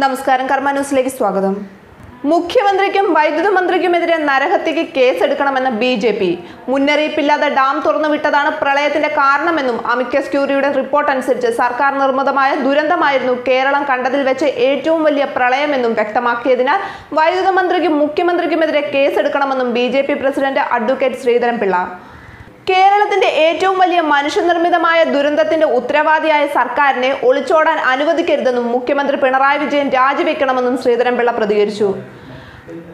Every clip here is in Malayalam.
നമസ്കാരം കർമ്മ ന്യൂസിലേക്ക് സ്വാഗതം. മുഖ്യമന്ത്രിക്കും വൈദ്യുത മന്ത്രിക്കുമെതിരെ നരഹത്യക്ക് കേസെടുക്കണമെന്ന് ബി ജെ പി. മുന്നറിയിപ്പില്ലാതെ ഡാം തുറന്നുവിട്ടതാണ് പ്രളയത്തിന്റെ കാരണമെന്നും അമിക്കസ് ക്യൂറിയുടെ റിപ്പോർട്ട് അനുസരിച്ച് സർക്കാർ നിർമ്മിതമായ ദുരന്തമായിരുന്നു കേരളം കണ്ടതിൽ വെച്ച് ഏറ്റവും വലിയ പ്രളയമെന്നും വ്യക്തമാക്കിയതിനാൽ വൈദ്യുത മന്ത്രിക്കും മുഖ്യമന്ത്രിക്കുമെതിരെ കേസെടുക്കണമെന്നും ബി പ്രസിഡന്റ് അഡ്വക്കേറ്റ് ശ്രീധരൻപിള്ള. കേരളത്തിന്റെ ഏറ്റവും വലിയ മനുഷ്യനിർമ്മിതമായ ദുരന്തത്തിന്റെ ഉത്തരവാദിയായ സർക്കാരിനെ ഒളിച്ചോടാൻ അനുവദിക്കരുതെന്നും മുഖ്യമന്ത്രി പിണറായി വിജയൻ രാജിവെക്കണമെന്നും ശ്രീധരൻപിള്ള പ്രതികരിച്ചു.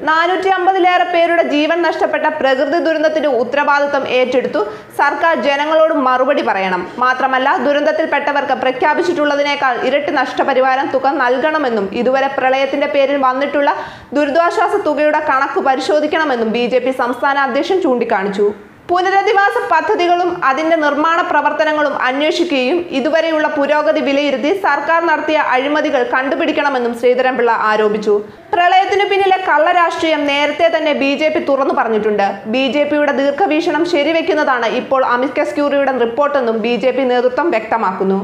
നാനൂറ്റി അമ്പതിലേറെ പേരുടെ ജീവൻ നഷ്ടപ്പെട്ട പ്രകൃതി ദുരന്തത്തിന്റെ ഉത്തരവാദിത്വം ഏറ്റെടുത്തു സർക്കാർ ജനങ്ങളോട് മറുപടി പറയണം. മാത്രമല്ല ദുരന്തത്തിൽപ്പെട്ടവർക്ക് പ്രഖ്യാപിച്ചിട്ടുള്ളതിനേക്കാൾ ഇരട്ടി നഷ്ടപരിഹാരം തുക നൽകണമെന്നും ഇതുവരെ പ്രളയത്തിന്റെ പേരിൽ വന്നിട്ടുള്ള ദുരിതാശ്വാസ തുകയുടെ കണക്ക് പരിശോധിക്കണമെന്നും ബി സംസ്ഥാന അധ്യക്ഷൻ ചൂണ്ടിക്കാണിച്ചു. പുനരധിവാസ പദ്ധതികളും അതിന്റെ നിർമ്മാണ പ്രവർത്തനങ്ങളും അന്വേഷിക്കുകയും ഇതുവരെയുള്ള പുരോഗതി വിലയിരുത്തി സർക്കാർ നടത്തിയ അഴിമതികൾ കണ്ടുപിടിക്കണമെന്നും ശ്രീധരൻപിള്ള ആരോപിച്ചു. പ്രളയത്തിനു പിന്നിലെ കള്ളരാഷ്ട്രീയം നേരത്തെ തന്നെ ബി ജെ പി തുറന്നു പറഞ്ഞിട്ടുണ്ട്. ബി ജെ പിയുടെ ദീർഘവീക്ഷണം ശരിവെക്കുന്നതാണ് ഇപ്പോൾ അമിക്കസ് ക്യൂറിയുടെ റിപ്പോർട്ടെന്നും ബി ജെ പി നേതൃത്വം വ്യക്തമാക്കുന്നു.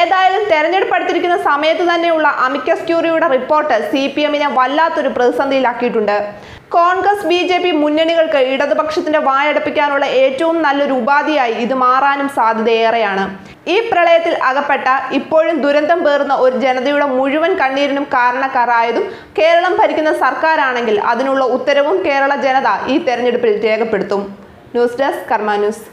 ഏതായാലും തെരഞ്ഞെടുപ്പ് അടുത്തിരിക്കുന്ന സമയത്ത് തന്നെയുള്ള അമിക്കസ് ക്യൂറിയുടെ റിപ്പോർട്ട് സി പി എമ്മിനെ വല്ലാത്തൊരു പ്രതിസന്ധിയിലാക്കിയിട്ടുണ്ട്. കോൺഗ്രസ് ബി ജെ പി മുന്നണികൾക്ക് ഇടതുപക്ഷത്തിന്റെ വായടപ്പിക്കാനുള്ള ഏറ്റവും നല്ലൊരു ഉപാധിയായി ഇത് മാറാനും സാധ്യതയേറെയാണ്. ഈ പ്രളയത്തിൽ അകപ്പെട്ട ഇപ്പോഴും ദുരന്തം പേറുന്ന ഒരു ജനതയുടെ മുഴുവൻ കണ്ണീരിനും കാരണക്കാരായതും കേരളം ഭരിക്കുന്ന സർക്കാരാണെങ്കിൽ അതിനുള്ള ഉത്തരവും കേരള ജനത ഈ തെരഞ്ഞെടുപ്പിൽ രേഖപ്പെടുത്തും. News desk Karma news.